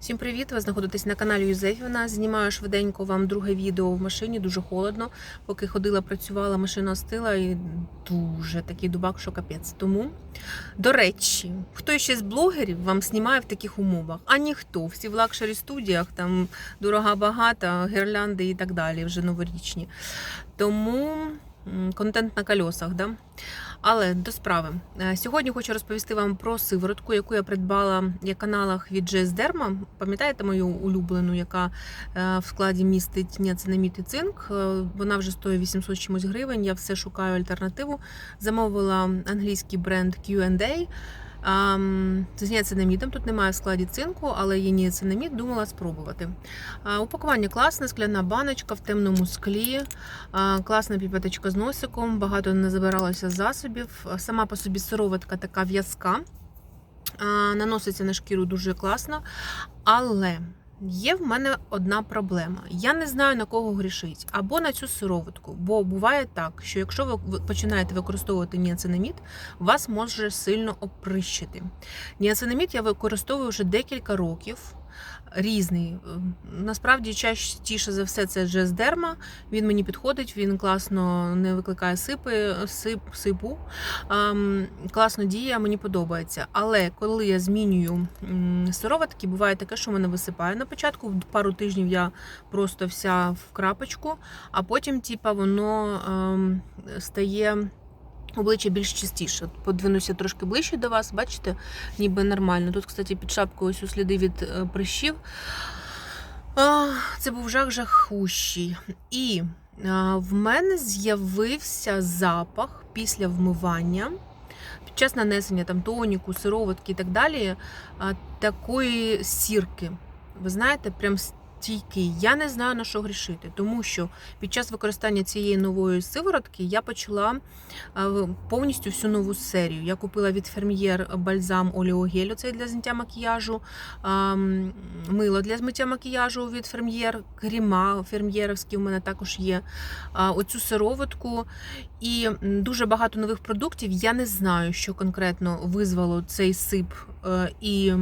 Всім привіт! Ви знаходитесь на каналі Юзефіна. Знімаю швиденько вам друге відео в машині. Дуже холодно. Поки ходила, працювала, машина остила і дуже такий дубак, що капець. Тому, до речі, хто ще з блогерів вам знімає в таких умовах? А ніхто. Всі в лакшері студіях, там дорога багата, гірлянди і так далі, вже новорічні. Тому контент на кольосах, да? Але до справи. Е, Сьогодні хочу розповісти вам про сиворотку, яку я придбала в каналах від Джес Дерма. Пам'ятаєте мою улюблену, яка е, в складі містить ніацинамід і цинк. Е, Вона вже стоїть 800 чимось гривень. Я все шукаю альтернативу. Замовила англійський бренд Q&A. З ніацинамідом тут немає в складі цинку, але є ніацинамід, думала спробувати. Упакування класне, скляна баночка в темному склі, класна піпеточка з носиком, багато не забиралося засобів. Сама по собі сироватка така в'язка, наноситься на шкіру дуже класно. Але є в мене одна проблема. Я не знаю на кого грішить або на цю сироватку. Бо буває так, що якщо ви починаєте використовувати ніацинамід, вас може сильно оприщити. Ніацинамід я використовую вже декілька років. Різний. Насправді, частіше за все, це Джездерма. Він мені підходить, він класно не викликає сипи, сип, сипу. Ем, класно діє, мені подобається. Але коли я змінюю сироватки, буває таке, що мене висипає на початку. Пару тижнів я просто вся в крапочку, а потім, типа, воно ем, стає. Обличчя більш чистіше. Подвинуся трошки ближче до вас, бачите, ніби нормально. Тут, кстати, під шапкою ось у сліди від е, прищів. Це був жах жахущий. І в мене з'явився запах після вмивання. Під час нанесення там тоніку, сироватки і так далі, такої сірки. Ви знаєте, прям стійкий. Я не знаю на що грішити, тому що під час використання цієї нової сиворотки я почала повністю всю нову серію. Я купила від Ферм'єр бальзам оліогелю, це для зняття макіяжу, мило для змиття макіяжу від Ферм'єр, кріма ферм'єрівські у мене також є. Оцю сироватку і дуже багато нових продуктів. Я не знаю, що конкретно визвало цей сип е, і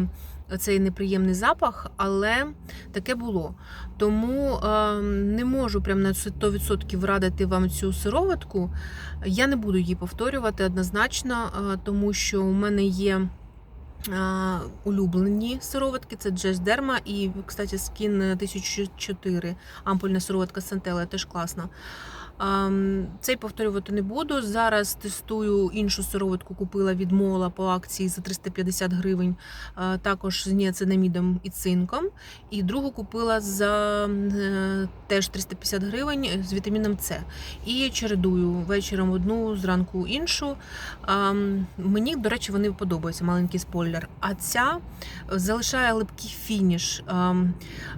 цей неприємний запах, але таке було. Тому е, не можу прям на 100% радити вам цю сироватку. Я не буду її повторювати однозначно, е, тому що у мене є. е, Улюблені сироватки це Джес Дерма і, кстати, скін 1004 ампульна сироватка Сантела теж класна. Цей повторювати не буду. Зараз тестую іншу сироватку, купила від мола по акції за 350 гривень, також з ніацинамідом і цинком. І другу купила за е, теж 350 гривень з вітаміном С. І чередую вечором одну, зранку іншу. Мені, до речі, вони подобаються, маленький спойлер. А ця залишає липкий фініш.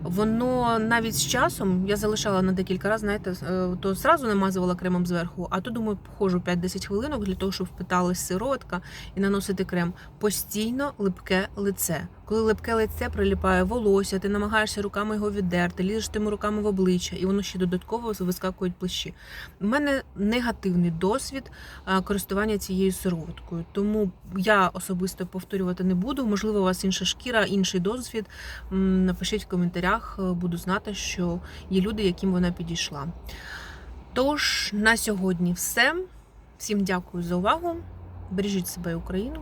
Воно навіть з часом я залишала на декілька разів, знаєте, е, то зразу намазувала кремом зверху, а то думаю, походжу 5-10 хвилинок для того, щоб впиталась сироватка і наносити крем. Постійно липке лице. Коли липке лице приліпає волосся, ти намагаєшся руками його віддерти, лізеш тими руками в обличчя, і воно ще додатково вискакують плащі. У мене негативний досвід е, користування цією сироваткою, тому я особисто повторювати не буду. Можливо, у вас інша шкіра, інший досвід. Напишіть в коментарях, е, буду знати, що є люди, яким вона підійшла. Тож на сьогодні все. Всім дякую за увагу. Бережіть себе і Україну.